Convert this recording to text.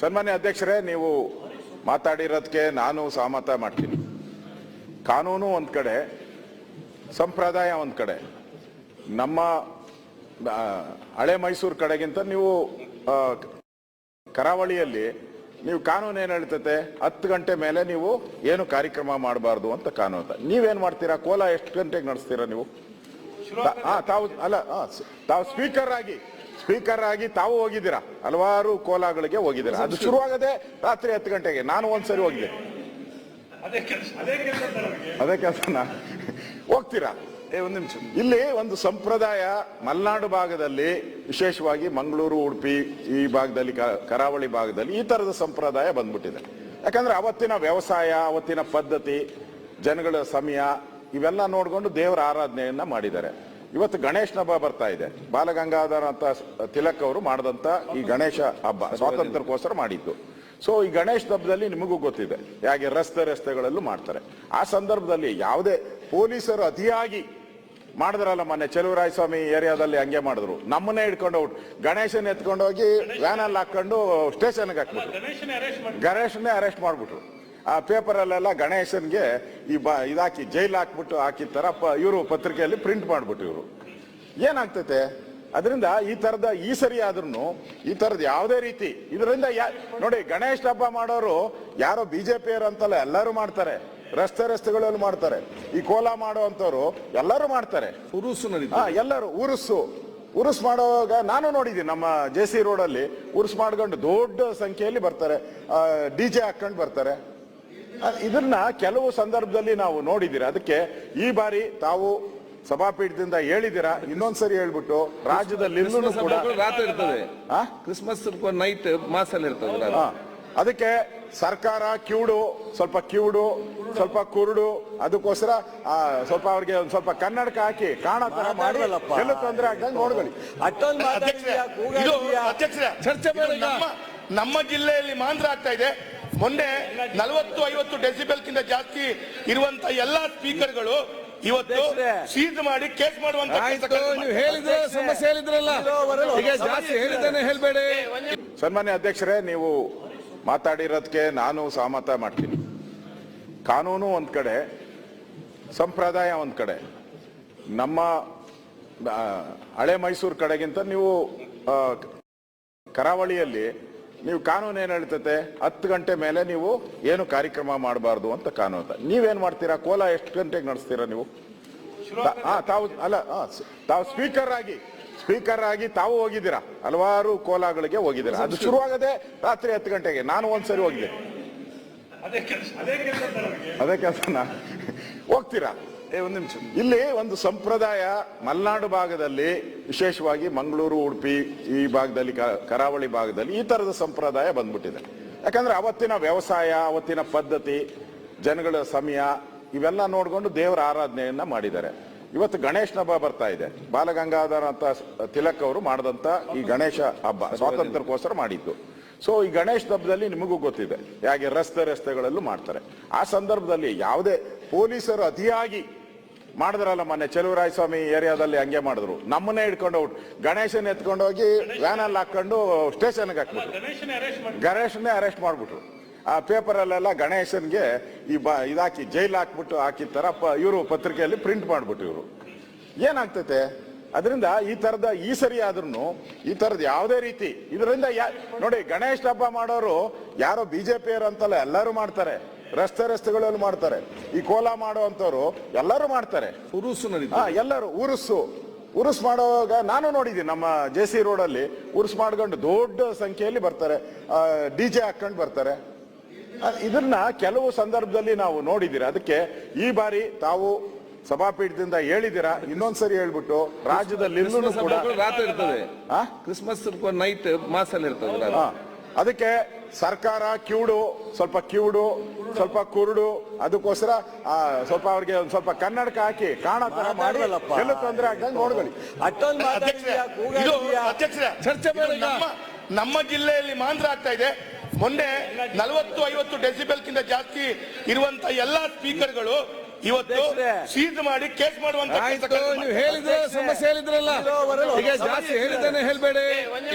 ಸನ್ಮಾನ್ಯ ಅಧ್ಯಕ್ಷರೇ ನೀವು ಮಾತಾಡಿರೋದಕ್ಕೆ ನಾನು ಸಹಮತ ಮಾಡ್ತೀನಿ. ಕಾನೂನು ಒಂದು ಕಡೆ ಸಂಪ್ರದಾಯ ಒಂದು ಕಡೆ. ನಮ್ಮ ಹಳೆ ಮೈಸೂರು ಕಡೆಗಿಂತ ನೀವು ಕರಾವಳಿಯಲ್ಲಿ ನೀವು ಕಾನೂನು ಏನು ಹೇಳ್ತೈತೆ? ಹತ್ತು ಗಂಟೆ ಮೇಲೆ ನೀವು ಏನು ಕಾರ್ಯಕ್ರಮ ಮಾಡಬಾರ್ದು ಅಂತ ಕಾನೂನು ಅಂತ. ನೀವೇನ್ ಮಾಡ್ತೀರಾ? ಕೋಲ ಎಷ್ಟು ಗಂಟೆಗೆ ನಡೆಸ್ತೀರಾ ನೀವು? ತಾವು ಅಲ್ಲ ತಾವು ಸ್ಪೀಕರ್ ಆಗಿ. ಸ್ಪೀಕರ್ ಆಗಿ ತಾವು ಹೋಗಿದ್ದೀರಾ? ಹಲವಾರು ಕೋಲಾಗಳಿಗೆ ಹೋಗಿದ್ದೀರಾ? ಅದು ಶುರುವಾಗದೆ ರಾತ್ರಿ ಹತ್ತು ಗಂಟೆಗೆ. ನಾನು ಒಂದ್ಸರಿ ಹೋಗಿದ್ದೆ. ಅದೇ ಕೆಲಸನ? ಹೋಗ್ತೀರಾ? ಏ ಒಂದು ನಿಮಿಷ. ಇಲ್ಲಿ ಒಂದು ಸಂಪ್ರದಾಯ ಮಲೆನಾಡು ಭಾಗದಲ್ಲಿ ವಿಶೇಷವಾಗಿ ಮಂಗಳೂರು ಉಡುಪಿ ಈ ಭಾಗದಲ್ಲಿ ಕರಾವಳಿ ಭಾಗದಲ್ಲಿ ಈ ತರದ ಸಂಪ್ರದಾಯ ಬಂದ್ಬಿಟ್ಟಿದೆ. ಯಾಕಂದ್ರೆ ಅವತ್ತಿನ ವ್ಯವಸಾಯ ಅವತ್ತಿನ ಪದ್ಧತಿ ಜನಗಳ ಸಮಯ ಇವೆಲ್ಲ ನೋಡ್ಕೊಂಡು ದೇವರ ಆರಾಧನೆಯನ್ನ ಮಾಡಿದ್ದಾರೆ. ಇವತ್ತು ಗಣೇಶನ ಹಬ್ಬ ಬರ್ತಾ ಇದೆ. ಬಾಲಗಂಗಾಧರ ಅಂತ ತಿಲಕ್ ಅವರು ಮಾಡಿದಂತ ಈ ಗಣೇಶ ಹಬ್ಬ ಸ್ವಾತಂತ್ರ್ಯಕ್ಕೋಸ್ಕರ ಮಾಡಿದ್ದು. ಸೊ ಈ ಗಣೇಶ ಹಬ್ಬದಲ್ಲಿ ನಿಮಗೂ ಗೊತ್ತಿದೆ ಹೇಗೆ ರಸ್ತೆ ರಸ್ತೆಗಳಲ್ಲೂ ಮಾಡ್ತಾರೆ. ಆ ಸಂದರ್ಭದಲ್ಲಿ ಯಾವುದೇ ಪೊಲೀಸರು ಅತಿಯಾಗಿ ಮಾಡಿದ್ರಲ್ಲ ಮೊನ್ನೆ ಚೆಲುವರಾಯ ಸ್ವಾಮಿ ಏರಿಯಾದಲ್ಲಿ ಹಂಗೆ ಮಾಡಿದ್ರು. ನಮ್ಮನ್ನೇ ಹಿಡ್ಕೊಂಡು ಹೋಗ್ ಗಣೇಶನ್ ಎತ್ಕೊಂಡೋಗಿ ವ್ಯಾನಲ್ಲಿ ವ್ಯಾನ್ ಅಲ್ಲಿ ಹಾಕೊಂಡು ಸ್ಟೇಷನ್ಗೆ ಹಾಕ್ಬಿಟ್ರು. ಗಣೇಶನೇ ಅರೆಸ್ಟ್ ಮಾಡ್ಬಿಟ್ರು. ಆ ಪೇಪರ್ ಅಲ್ಲೆಲ್ಲ ಗಣೇಶನ್ಗೆ ಈ ಬ ಇದಾಕಿ ಜೈಲ್ ಹಾಕ್ಬಿಟ್ಟು ಹಾಕಿದ ಪ ಇವರು ಪತ್ರಿಕೆಯಲ್ಲಿ ಪ್ರಿಂಟ್ ಮಾಡ್ಬಿಟ್ಟು ಇವರು. ಏನಾಗ್ತೈತೆ? ಅದರಿಂದ ಈ ತರದ ಈ ಸರಿ ಆದ್ರೂ ಈ ತರದ ಯಾವುದೇ ರೀತಿ ಇದರಿಂದ ಯಾ- ನೋಡಿ ಗಣೇಶ ಹಬ್ಬ ಮಾಡೋರು ಯಾರೋ ಬಿಜೆಪಿಯರು ಅಂತಲ್ಲ ಎಲ್ಲರೂ ಮಾಡ್ತಾರೆ. ರಸ್ತೆ ರಸ್ತೆಗಳಲ್ಲಿ ಮಾಡ್ತಾರೆ. ಈ ಕೋಲ ಮಾಡುವಂತವ್ರು ಎಲ್ಲರೂ ಮಾಡ್ತಾರೆ. ಉರುಸು ಎಲ್ಲರೂ ಉರುಸು. ಉರುಸ್ ಮಾಡುವಾಗ ನಾನು ನೋಡಿದ್ದೀನಿ ನಮ್ಮ ಜೆ ಸಿ ರೋಡಲ್ಲಿ ಉರುಸ್ ಮಾಡ್ಕೊಂಡು ದೊಡ್ಡ ಸಂಖ್ಯೆಯಲ್ಲಿ ಬರ್ತಾರೆ. ಡಿ ಜೆ ಹಾಕೊಂಡು ಬರ್ತಾರೆ. ಇದನ್ನ ಕೆಲವು ಸಂದರ್ಭದಲ್ಲಿ ನಾವು ನೋಡಿದಿರ. ಅದಕ್ಕೆ ಈ ಬಾರಿ ತಾವು ಸಭಾಪೀಠದಿಂದ ಹೇಳಿದಿರಾ. ಇನ್ನೊಂದ್ಸರಿ ಹೇಳ್ಬಿಟ್ಟು ರಾಜ್ಯದಲ್ಲಿ ಕೂಡ ರಾತ್ರಿ ಇರ್ತದೆ. ಕ್ರಿಸ್ಮಸ್ ನೈಟ್ ಮಾಸಲ್ಲಿ ಇರ್ತದೆ ಅದಕ್ಕೆ ಸರ್ಕಾರ ಕಿವುಡು ಸ್ವಲ್ಪ ಕಿವುಡು ಸ್ವಲ್ಪ ಕುರುಡು ಅದಕ್ಕೋಸ್ಕರ ಆ, ಸ್ವಲ್ಪ ಅವ್ರಿಗೆ ಒಂದ್ ಸ್ವಲ್ಪ ಕನ್ನಡಕ ಹಾಕಿ ಕಾಣೋ ತರ ಮಾಡಿ. ಎಲ್ಲ ತೊಂದರೆ ಆಗ್ದಂಗೆ ನೋಡ್ಕೊಳ್ಳಿ ಅಷ್ಟೊಂದು ಚರ್ಚೆ ನಮ್ಮ ಜಿಲ್ಲೆಯಲ್ಲಿ ಮಾಂದ್ರ ಆಗ್ತಾ ಇದೆ. ಮೊನ್ನೆ ನಲವತ್ತು ಐವತ್ತು ಡೆಸಿಬೆಲ್ಕಿಂತ ಜಾಸ್ತಿ ಇರುವಂತ ಎಲ್ಲಾ ಸ್ಪೀಕರ್ಗಳು ಇವತ್ತು ಸೀಜ್ ಮಾಡಿ ಕೇಸ್ ಮಾಡುವಂತ ಹೇಳಿದ್ರೆ ಸಮಸ್ಯೆ ಹೇಳಿದ್ರಲ್ಲ. ಈಗ ಜಾಸ್ತಿ ಹೇಳಿದ್ದಾನೆ ಹೇಳ್ಬೇಡಿ. ಸನ್ಮಾನ್ಯ ಅಧ್ಯಕ್ಷರೇ ನೀವು ಮಾತಾಡಿರೋದಕ್ಕೆ ನಾನು ಸಹಮತ ಮಾಡ್ತೀನಿ. ಕಾನೂನು ಒಂದ್ ಕಡೆ ಸಂಪ್ರದಾಯ ಒಂದ್ ಕಡೆ. ನಮ್ಮ ಹಳೆ ಮೈಸೂರು ಕಡೆಗಿಂತ ನೀವು ಕರಾವಳಿಯಲ್ಲಿ ನೀವು ಕಾನೂನು ಏನು ಹೇಳ್ತತೆ? ಹತ್ತು ಗಂಟೆ ಮೇಲೆ ನೀವು ಏನು ಕಾರ್ಯಕ್ರಮ ಮಾಡಬಾರ್ದು ಅಂತ ಕಾನೂನು ನೀವೇನು ಮಾಡ್ತೀರಾ? ಕೋಲ ಎಷ್ಟು ಗಂಟೆಗೆ ನಡೆಸ್ತೀರಾ ನೀವು? ತಾವು ಅಲ್ಲ ತಾವು ಸ್ಪೀಕರ್ ಆಗಿ ಸ್ಪೀಕರ್ ಆಗಿ ತಾವು ಹೋಗಿದ್ದೀರಾ? ಹಲವಾರು ಕೋಲಾಗಳಿಗೆ ಹೋಗಿದ್ದೀರಾ? ಅದು ಶುರುವಾಗದೆ ರಾತ್ರಿ ಹತ್ತು ಗಂಟೆಗೆ. ನಾನು ಒಂದ್ಸರಿ ಹೋಗಿದ್ದೆ. ಅದೇ ಕೆಲಸನ. ಹೋಗ್ತೀರಾ? ಒಂದ್ ನಿಮಿಷ. ಇಲ್ಲಿ ಒಂದು ಸಂಪ್ರದಾಯ ಮಲೆನಾಡು ಭಾಗದಲ್ಲಿ, ವಿಶೇಷವಾಗಿ ಮಂಗಳೂರು, ಉಡುಪಿ, ಈ ಭಾಗದಲ್ಲಿ ಕರಾವಳಿ ಭಾಗದಲ್ಲಿ ಈ ತರದ ಸಂಪ್ರದಾಯ ಬಂದ್ಬಿಟ್ಟಿದೆ. ಯಾಕಂದ್ರೆ ಅವತ್ತಿನ ವ್ಯವಸಾಯ, ಅವತ್ತಿನ ಪದ್ಧತಿ, ಜನಗಳ ಸಮಯ, ಇವೆಲ್ಲ ನೋಡಿಕೊಂಡು ದೇವರ ಆರಾಧನೆಯನ್ನ ಮಾಡಿದ್ದಾರೆ. ಇವತ್ತು ಗಣೇಶನ ಹಬ್ಬ ಬರ್ತಾ ಇದೆ. ಬಾಲಗಂಗಾಧರ ಅಂತ ತಿಲಕ್ ಅವರು ಮಾಡಿದಂತ ಈ ಗಣೇಶ ಹಬ್ಬ, ಸ್ವಾತಂತ್ರ್ಯಕ್ಕೋಸ್ಕರ ಮಾಡಿದ್ದು. ಸೊ, ಈ ಗಣೇಶ ಹಬ್ಬದಲ್ಲಿ ನಿಮಗೂ ಗೊತ್ತಿದೆ ಹೇಗೆ ರಸ್ತೆ ರಸ್ತೆಗಳಲ್ಲೂ ಮಾಡ್ತಾರೆ. ಆ ಸಂದರ್ಭದಲ್ಲಿ ಯಾವುದೇ ಪೊಲೀಸರು ಅತಿಯಾಗಿ ಮಾಡಿದ್ರಲ್ಲ ಮೊನ್ನೆ ಚೆಲುವರಾಯಸ್ವಾಮಿ ಏರಿಯಾದಲ್ಲಿ ಹಂಗೆ ಮಾಡಿದ್ರು. ನಮ್ಮನ್ನೇ ಹಿಡ್ಕೊಂಡು ಔಟ್. ಗಣೇಶನ್ ಎತ್ಕೊಂಡು ಹೋಗಿ ವ್ಯಾನ್ ಅಲ್ಲಿ ಹಾಕೊಂಡು ಸ್ಟೇಷನ್ಗೆ ಹಾಕ್ಬಿಟ್ರು. ಗಣೇಶನ್ನೇ ಅರೆಸ್ಟ್ ಮಾಡ್ಬಿಟ್ರು. ಆ ಪೇಪರಲ್ಲೆಲ್ಲ ಗಣೇಶನ್ಗೆ ಈ ಬ ಇದಾಕಿ ಜೈಲ್ ಹಾಕ್ಬಿಟ್ಟು ಹಾಕಿದ ತರ ಇವರು ಪತ್ರಿಕೆಯಲ್ಲಿ ಪ್ರಿಂಟ್ ಮಾಡ್ಬಿಟ್ರು ಇವರು. ಏನಾಗ್ತೈತೆ? ಅದರಿಂದ ಈ ಥರದ ಈ ಸರಿ ಆದ್ರೂ ಈ ತರದ ಯಾವುದೇ ರೀತಿ. ಇದರಿಂದ ಯಾ- ನೋಡಿ ಗಣೇಶ ಹಬ್ಬ ಮಾಡೋರು ಯಾರೋ ಬಿ ಜೆ ಪಿಯರು ಅಂತಲ್ಲ ಎಲ್ಲರೂ ಮಾಡ್ತಾರೆ. ರಸ್ತೆ ರಸ್ತೆಗಳಲ್ಲಿ ಮಾಡ್ತಾರೆ. ಈ ಕೋಲ ಮಾಡುವಂತವ್ರು ಎಲ್ಲರೂ ಮಾಡ್ತಾರೆ. ಉರುಸು ಎಲ್ಲರೂ ಉರುಸು. ಉರುಸ್ ಮಾಡುವಾಗ ನಾನು ನೋಡಿದ್ದೀನಿ ನಮ್ಮ ಜೆ ಸಿ ರೋಡಲ್ಲಿ ಉರುಸ್ ಮಾಡ್ಕೊಂಡು ದೊಡ್ಡ ಸಂಖ್ಯೆಯಲ್ಲಿ ಬರ್ತಾರೆ. ಡಿ ಜೆ ಹಾಕೊಂಡು ಬರ್ತಾರೆ. ಇದನ್ನ ಕೆಲವು ಸಂದರ್ಭದಲ್ಲಿ ನಾವು ನೋಡಿದ್ದೀರಿ? ಅದಕ್ಕೆ ಈ ಬಾರಿ ತಾವು ಸಭಾಪೀಠದಿಂದ ಹೇಳಿದಿರಾ ಇನ್ನೊಂದ್ಸರಿ ಹೇಳ್ಬಿಟ್ಟು ರಾಜ್ಯದಲ್ಲಿ ರಾತ್ರಿ ಇರ್ತದೆ? ಕ್ರಿಸ್ಮಸ್ ನೈಟ್ ಮಾಸಲ್ಲಿ ಇರ್ತದೆ ಅದಕ್ಕೆ ಸರ್ಕಾರ ಕಿವುಡು ಸ್ವಲ್ಪ ಕಿವುಡು ಸ್ವಲ್ಪ ಕುರುಡು ಅದಕ್ಕೋಸ್ಕರ ಆ, ಸ್ವಲ್ಪ ಅವ್ರಿಗೆ ಒಂದು ಸ್ವಲ್ಪ ಕನ್ನಡಕ ಹಾಕಿ ಕಾಣೋ ತರ ಮಾಡಿ. ಎಲ್ಲ ತೊಂದರೆ ಆಗ್ದಂಗೆ ನೋಡ್ಕೊಳ್ಳಿ ಅಷ್ಟೊಂದು ಅಧ್ಯಕ್ಷರೇ, ಮಾತಾಡಿದ್ಯಾ ಇದು ಅಧ್ಯಕ್ಷರೇ, ಚರ್ಚೆ. ನಮ್ಮ ನಮ್ಮ ಜಿಲ್ಲೆಯಲ್ಲಿ ಮಾಂದ್ರ ಆಗ್ತಾ ಇದೆ. ಮೊನ್ನೆ ನಲವತ್ತು ಐವತ್ತು ಡೆಸಿಬೆಲ್ಕಿಂತ ಜಾಸ್ತಿ ಇರುವಂತ ಎಲ್ಲಾ ಸ್ಪೀಕರ್ಗಳು ಇವತ್ತು ಸೀಜ್ ಮಾಡಿ ಕೇಸ್ ಮಾಡುವಂತ ಕೆಲಸ ನೀವು ಹೇಳಿದ್ರೆ ಸಮಸ್ಯೆ ಹೇಳಿದ್ರಲ್ಲ. ಈಗ ಜಾಸ್ತಿ ಹೇಳಿದ್ದಾನೆ ಹೇಳ್ಬೇಡಿ.